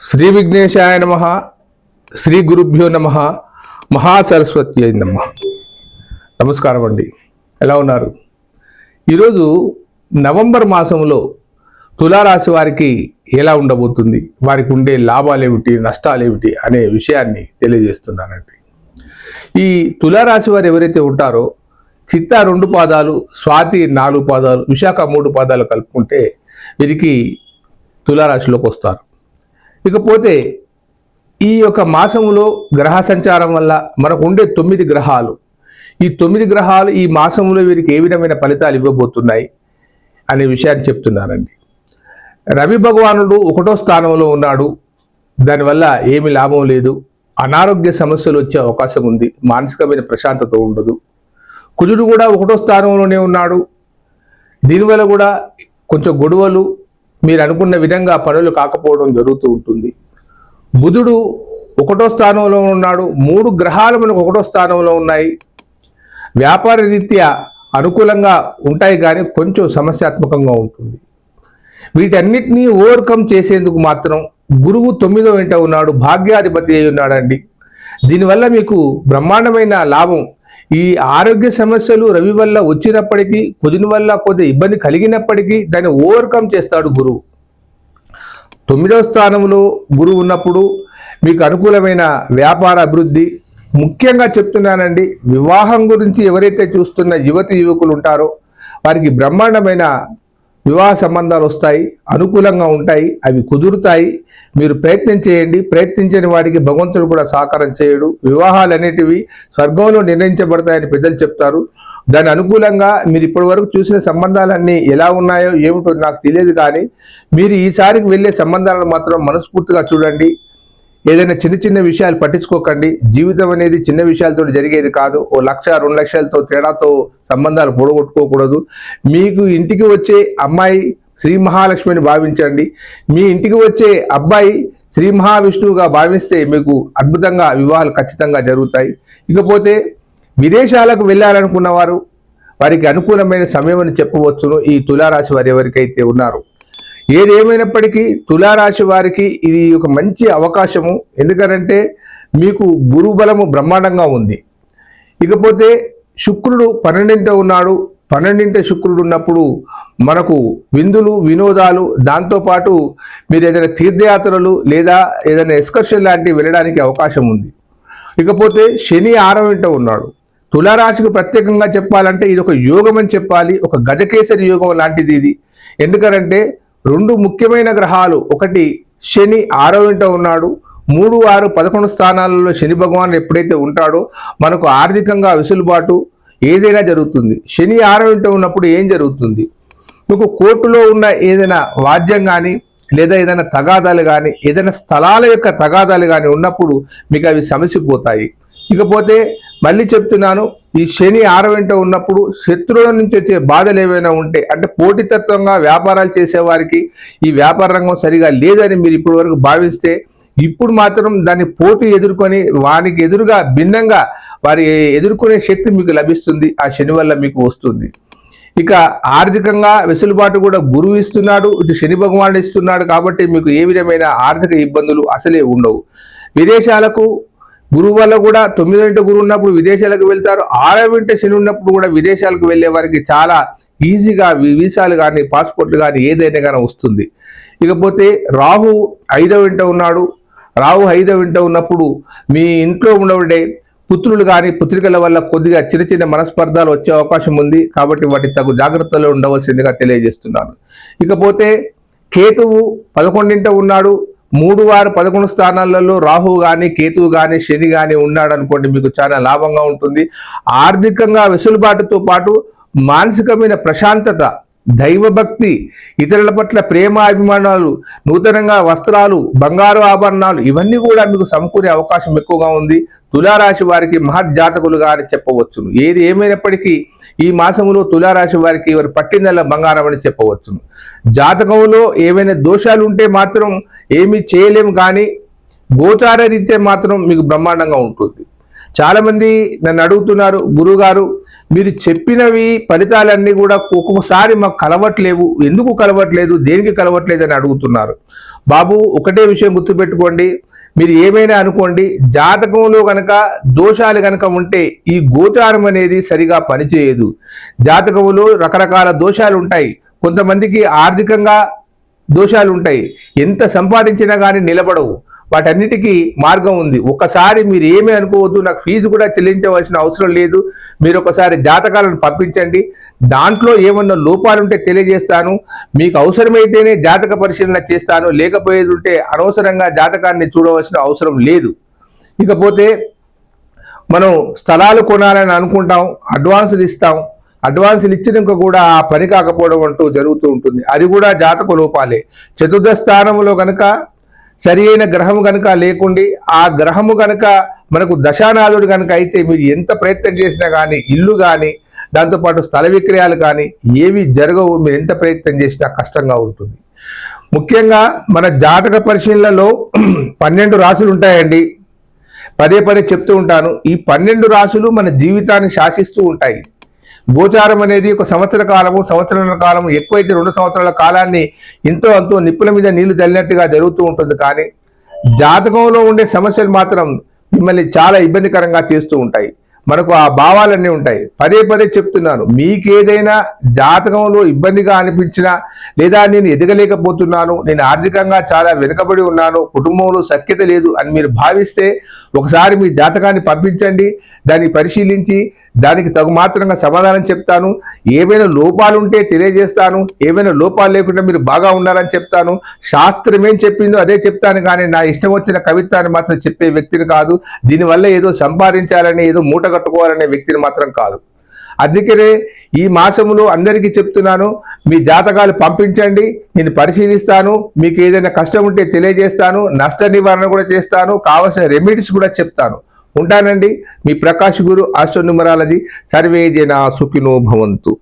శ్రీ విఘ్నేశాయ నమ శ్రీ గురుభ్యో నమ మహాసరస్వతి అయి నమ. నమస్కారం అండి. ఎలా ఉన్నారు? ఈరోజు నవంబర్ మాసంలో తులారాశి వారికి ఎలా ఉండబోతుంది? వారికి ఉండే లాభాలు ఏమిటి నష్టాలు ఏమిటి అనే విషయాన్ని తెలియజేస్తున్నానండి. ఈ తులారాశి వారు ఎవరైతే ఉంటారో చిత్త రెండు పాదాలు స్వాతి నాలుగు పాదాలు విశాఖ మూడు పాదాలు కలుపుకుంటే వీరికి తులారాశిలోకి వస్తారు. ఇకపోతే ఈ యొక్క మాసములో గ్రహ సంచారం వల్ల మనకు ఉండే తొమ్మిది గ్రహాలు. ఈ తొమ్మిది గ్రహాలు ఈ మాసంలో వీరికి ఏ విధమైన ఫలితాలు ఇవ్వబోతున్నాయి అనే విషయాన్ని చెప్తున్నారండి. రవి భగవానుడు ఒకటో స్థానంలో ఉన్నాడు. దానివల్ల ఏమి లాభం లేదు. అనారోగ్య సమస్యలు వచ్చే అవకాశం ఉంది. మానసికమైన ప్రశాంతత ఉండదు. కుజుడు కూడా ఒకటో స్థానంలోనే ఉన్నాడు. దీనివల్ల కూడా కొంచెం గొడవలు మీరు అనుకున్న విధంగా పనులు కాకపోవడం జరుగుతూ ఉంటుంది. బుధుడు ఒకటో స్థానంలో ఉన్నాడు. మూడు గ్రహాలు మనకు ఒకటో స్థానంలో ఉన్నాయి. వ్యాపార రీత్యా అనుకూలంగా ఉంటాయి కానీ కొంచెం సమస్యాత్మకంగా ఉంటుంది. వీటన్నిటినీ ఓవర్కమ్ చేసేందుకు మాత్రం గురువు తొమ్మిదో వెంట ఉన్నాడు. భాగ్యాధిపతి అయి ఉన్నాడండి. దీనివల్ల మీకు బ్రహ్మాండమైన లాభం ఈ ఆరోగ్య సమస్యలు రవి వల్ల వచ్చినప్పటికీ కుదిన వల్ల కొద్ది ఇబ్బంది కలిగినప్పటికీ దాన్ని ఓవర్కమ్ చేస్తాడు గురువు. తొమ్మిదవ స్థానంలో గురువు ఉన్నప్పుడు మీకు అనుకూలమైన వ్యాపార అభివృద్ధి. ముఖ్యంగా చెప్తున్నానండి వివాహం గురించి ఎవరైతే చూస్తున్న యువతి యువకులు ఉంటారో వారికి బ్రహ్మాండమైన వివాహ సంబంధాలు వస్తాయి అనుకూలంగా ఉంటాయి అవి కుదురుతాయి. మీరు ప్రయత్నం చేయండి. ప్రయత్నించని వాడికి భగవంతుడు కూడా సహకారం చేయడు. వివాహాలు అనేటివి స్వర్గంలో నిర్ణయించబడతాయని పెద్దలు చెప్తారు. దాని అనుకూలంగా మీరు ఇప్పటి వరకు చూసిన సంబంధాలన్నీ ఎలా ఉన్నాయో ఏమిటో నాకు తెలియదు కానీ మీరు ఈసారికి వెళ్ళే సంబంధాలను మాత్రం మనస్ఫూర్తిగా చూడండి. ఏదైనా చిన్న చిన్న విషయాలు పట్టించుకోకండి. జీవితం అనేది చిన్న విషయాలతో జరిగేది కాదు. ఓ లక్ష రెండు లక్షలతో తేడాతో సంబంధాలు పొడగొట్టుకోకూడదు. మీకు ఇంటికి వచ్చే అమ్మాయి శ్రీ మహాలక్ష్మిని భావించండి. మీ ఇంటికి వచ్చే అబ్బాయి శ్రీ మహావిష్ణువుగా భావిస్తే మీకు అద్భుతంగా వివాహాలు ఖచ్చితంగా జరుగుతాయి. ఇకపోతే విదేశాలకు వెళ్ళాలనుకున్న వారు వారికి అనుకూలమైన సమయం అని చెప్పవచ్చును. ఈ తులారాశి వారు ఎవరికైతే ఉన్నారు ఏది తులారాశి వారికి ఇది ఒక మంచి అవకాశము. ఎందుకనంటే మీకు గురుబలము బ్రహ్మాండంగా ఉంది. ఇకపోతే శుక్రుడు పన్నెండింట ఉన్నాడు. పన్నెండింట శుక్రుడు ఉన్నప్పుడు మనకు విందులు వినోదాలు దాంతోపాటు మీరు ఏదైనా తీర్థయాత్రలు లేదా ఏదైనా ఎక్స్కర్షన్ లాంటివి వెళ్ళడానికి అవకాశం ఉంది. ఇకపోతే శని ఆరవింట ఉన్నాడు. తులారాశికి ప్రత్యేకంగా చెప్పాలంటే ఇది ఒక యోగం అని చెప్పాలి. ఒక గజకేసరి యోగం లాంటిది ఇది. ఎందుకంటే రెండు ముఖ్యమైన గ్రహాలు. ఒకటి శని ఆరో ఇంట ఉన్నాడు. మూడు ఆరు పదకొండు స్థానాలలో శని భగవాన్ ఎప్పుడైతే ఉంటాడో మనకు ఆర్థికంగా వెసులుబాటు ఏదైనా జరుగుతుంది. శని ఆరో ఇంట ఉన్నప్పుడు ఏం జరుగుతుంది? మీకు కోర్టులో ఉన్న ఏదైనా వాద్యం కానీ లేదా ఏదైనా తగాదాలు కానీ ఏదైనా స్థలాల యొక్క తగాదాలు కానీ ఉన్నప్పుడు మీకు అవి సమసిపోతాయి. ఇకపోతే మళ్ళీ చెప్తున్నాను ఈ శని ఆరవెంట ఉన్నప్పుడు శత్రువుల నుంచి వచ్చే బాధలు ఏవైనా ఉంటే అంటే పోటీతత్వంగా వ్యాపారాలు చేసేవారికి ఈ వ్యాపార రంగం సరిగా లేదని మీరు ఇప్పటి వరకు భావిస్తే ఇప్పుడు మాత్రం దాన్ని పోటీ ఎదుర్కొని వానికి ఎదురుగా భిన్నంగా వారి ఎదుర్కొనే శక్తి మీకు లభిస్తుంది ఆ శని వల్ల మీకు వస్తుంది. ఇక ఆర్థికంగా వెసులుబాటు కూడా గురువు ఇస్తున్నాడు ఇటు శని భగవానుడు ఇస్తున్నాడు కాబట్టి మీకు ఏ విధమైన ఆర్థిక ఇబ్బందులు అసలే ఉండవు. విదేశాలకు గురువు వల్ల కూడా తొమ్మిదింట గురువు ఉన్నప్పుడు విదేశాలకు వెళ్తారు ఆరవింటి శని ఉన్నప్పుడు కూడా విదేశాలకు వెళ్ళే వారికి చాలా ఈజీగా వీసాలు కానీ పాస్పోర్ట్లు కానీ ఏదైనా కానీ వస్తుంది. ఇకపోతే రాహు ఐదవ ఇంట ఉన్నాడు. రాహు ఐదవ ఇంట ఉన్నప్పుడు మీ ఇంట్లో ఉండబడే పుత్రులు కానీ పుత్రికల వల్ల కొద్దిగా చిన్న చిన్న మనస్పర్ధాలు వచ్చే అవకాశం ఉంది కాబట్టి వాటి తగు జాగ్రత్తలో ఉండవలసిందిగా తెలియజేస్తున్నాను. ఇకపోతే కేతువు పదకొండింట ఉన్నాడు. మూడు వారు పదకొండు స్థానాలలో రాహు కానీ కేతువు కానీ శని కానీ ఉన్నాడు అనుకోండి మీకు చాలా లాభంగా ఉంటుంది. ఆర్థికంగా వెసులుబాటుతో పాటు మానసికమైన ప్రశాంతత దైవభక్తి ఇతరుల పట్ల ప్రేమ అభిమానాలు నూతనంగా వస్త్రాలు బంగారు ఆభరణాలు ఇవన్నీ కూడా మీకు సమకూరే అవకాశం ఎక్కువగా ఉంది. తులారాశి వారికి మహర్జాతకులుగా అని చెప్పవచ్చును. ఏది ఏమైనప్పటికీ ఈ మాసములో తులారాశి వారికి వారి పట్టిందల బంగారం అని చెప్పవచ్చును. జాతకంలో ఏవైనా దోషాలు ఉంటే మాత్రం ఏమీ చేయలేము కానీ గోచార రీత్యా మాత్రం మీకు బ్రహ్మాండంగా ఉంటుంది. చాలామంది నన్ను అడుగుతున్నారు గురుగారు మీరు చెప్పినవి ఫలితాలన్నీ కూడా ఒక్కొక్కసారి మాకు కలవట్లేవు. ఎందుకు కలవట్లేదు? దేనికి కలవట్లేదు అని అడుగుతున్నారు. బాబు ఒకటే విషయం గుర్తుపెట్టుకోండి. మీరు ఏమైనా అనుకోండి జాతకంలో కనుక దోషాలు కనుక ఉంటే ఈ గోచారం అనేది సరిగా పనిచేయదు. జాతకంలో రకరకాల దోషాలు ఉంటాయి. కొంతమందికి ఆర్థికంగా దోషాలు ఉంటాయి ఎంత సంపాదించినా కానీ నిలబడవు. వాటన్నిటికీ మార్గం ఉంది. ఒకసారి మీరు ఏమీ అనుకోవద్దు. నాకు ఫీజు కూడా చెల్లించవలసిన అవసరం లేదు. మీరు ఒకసారి జాతకాలను పంపించండి. దాంట్లో ఏమన్నా లోపాలుంటే తెలియజేస్తాను. మీకు అవసరమైతేనే జాతక పరిశీలన చేస్తాను. లేకపోయేది ఉంటే అనవసరంగా జాతకాన్ని చూడవలసిన అవసరం లేదు. ఇకపోతే మనం స్థలాలు కొనాలని అనుకుంటాం. అడ్వాన్సులు ఇస్తాం. అడ్వాన్సులు ఇచ్చినాక కూడా ఆ పని కాకపోవడం అంటూ జరుగుతూ ఉంటుంది. అది కూడా జాతక లోపాలే. చతుర్థ స్థానంలో కనుక సరి అయిన గ్రహము కనుక లేకుండి ఆ గ్రహము కనుక మనకు దశానాథుడు కనుక అయితే మీరు ఎంత ప్రయత్నం చేసినా కానీ ఇల్లు కానీ దాంతోపాటు స్థల విక్రయాలు కానీ ఏవి జరగవు. మీరు ఎంత ప్రయత్నం చేసినా కష్టంగా ఉంటుంది. ముఖ్యంగా మన జాతక పరిశీలనలో పన్నెండు రాసులు ఉంటాయండి. పదే పదే చెప్తూ ఉంటాను. ఈ పన్నెండు రాసులు మన జీవితాన్ని శాసిస్తూ ఉంటాయి. గోచారం అనేది ఒక సంవత్సర కాలము సంవత్సరాల కాలము ఎక్కువైతే రెండు సంవత్సరాల కాలాన్ని ఎంతో అంతో నిప్పుల మీద నీళ్ళు చల్లినట్టుగా జరుగుతూ ఉంటుంది కానీ జాతకంలో ఉండే సమస్యలు మాత్రం మిమ్మల్ని చాలా ఇబ్బందికరంగా చేస్తూ ఉంటాయి. మనకు ఆ భావాలన్నీ ఉంటాయి. పదే పదే చెప్తున్నాను. మీకేదైనా జాతకంలో ఇబ్బందిగా అనిపించినా లేదా నేను ఎదగలేకపోతున్నాను నేను ఆర్థికంగా చాలా వెనుకబడి ఉన్నాను కుటుంబంలో సఖ్యత లేదు అని మీరు భావిస్తే ఒకసారి మీ జాతకాన్ని పంపించండి దాన్ని పరిశీలించి దానికి తగు మాత్రంగా సమాధానం చెప్తాను. ఏవైనా లోపాలు ఉంటే తెలియజేస్తాను. ఏవైనా లోపాలు లేకుండా మీరు బాగా ఉన్నారని చెప్తాను. శాస్త్రం ఏం చెప్పిందో అదే చెప్తాను కానీ నా ఇష్టం వచ్చిన కవిత్వాన్ని మాత్రం చెప్పే వ్యక్తిని కాదు. దీనివల్ల ఏదో సంపాదించాలని ఏదో మూటగా కట్టుకోవాలనే వ్యక్తిని మాత్రం కాదు. అందుకనే ఈ మాసంలో అందరికీ చెప్తున్నాను మీ జాతకాలు పంపించండి నేను పరిశీలిస్తాను మీకు ఏదైనా కష్టం ఉంటే తెలియజేస్తాను నష్ట నివారణ కూడా చేస్తాను కావలసిన రెమెడీస్ కూడా చెప్తాను. ఉంటానండి. మీ ప్రకాష్ గురు ఆశ్వ నుమరాలది సర్వే జన సుఖినో భవంతు.